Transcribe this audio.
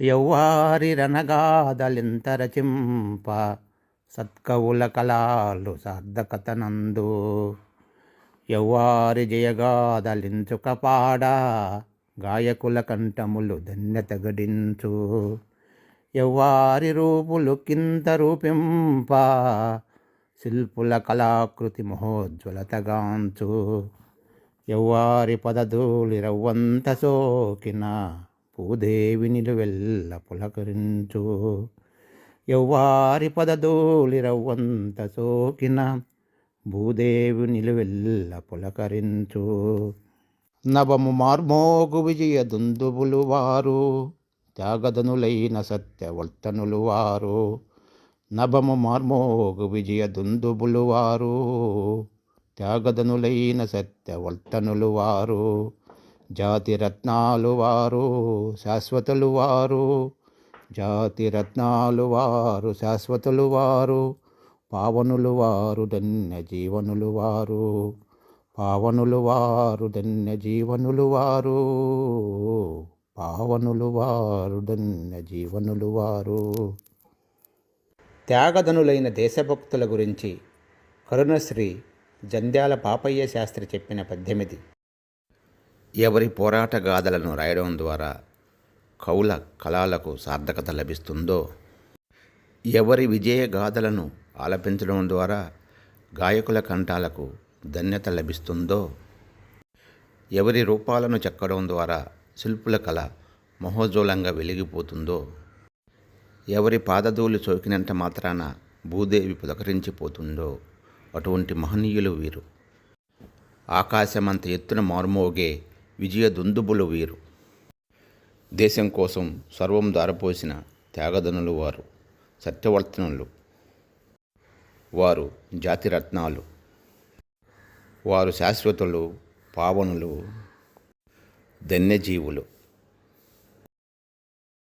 యౌవారిరనగాదలింతరచింప సత్కవుల కళాలు సార్థకతనందు. యౌవారి జయగాదలించుక పాడ గాయకుల కంఠములు ధన్యత గడించు యవ్వారి రూపులు కింత రూపింప శిల్పుల కళాకృతి మహోజ్వలతగాంచు. యవ్వారి పదధూళి రవ్వంత సోకిన భూదేవి నిలువెల్ల పులకరించు ఎవ్వారి పదదోలిరవ్వంత సోకిన భూదేవి నిలువెల్ల పులకరించు నవము మార్మోగు విజయ దుందుబులు వారు త్యాగదనులైన సత్యవర్తనులు వారు నభము మార్మోగు విజయ దుందుబులు వారు త్యాగదనులైన సత్యవర్తనులు వారు జాతి రత్నాలు వారు శాశ్వతులు వారు. జాతి రత్నాలు వారు శాశ్వతులు వారు. పావనులు వారు ధన్య జీవనులు వారు. పావనులు వారు ధన్య జీవనులు వారు. పావనులు వారు ధన్య జీవనులు వారు. త్యాగధనులైన దేశభక్తుల గురించి కరుణశ్రీ జంధ్యాల పాపయ్య శాస్త్రి చెప్పిన పద్దెనిమిది ఎవరి పోరాట గాథలను రాయడం ద్వారా కవుల కళలకు సార్థకత లభిస్తుందో ఎవరి విజయ గాథలను ఆలపించడం ద్వారా గాయకుల కంఠాలకు ధన్యత లభిస్తుందో ఎవరి రూపాలను చెక్కడం ద్వారా శిల్పుల కళ మహోజ్వలంగా వెలిగిపోతుందో ఎవరి పాదధూళి సోకినంత మాత్రాన భూదేవి పులకరించిపోతుందో అటువంటి మహనీయులు వీరు. ఆకాశమంత ఎత్తున మారుమోగే విజయ దుందుబులు వీరు. దేశం కోసం సర్వం దారపోసిన త్యాగదనులు వారు సత్యవర్తనులు. వారు జాతిరత్నాలు. వారు శాశ్వతులు పావనులు ధన్యజీవులు.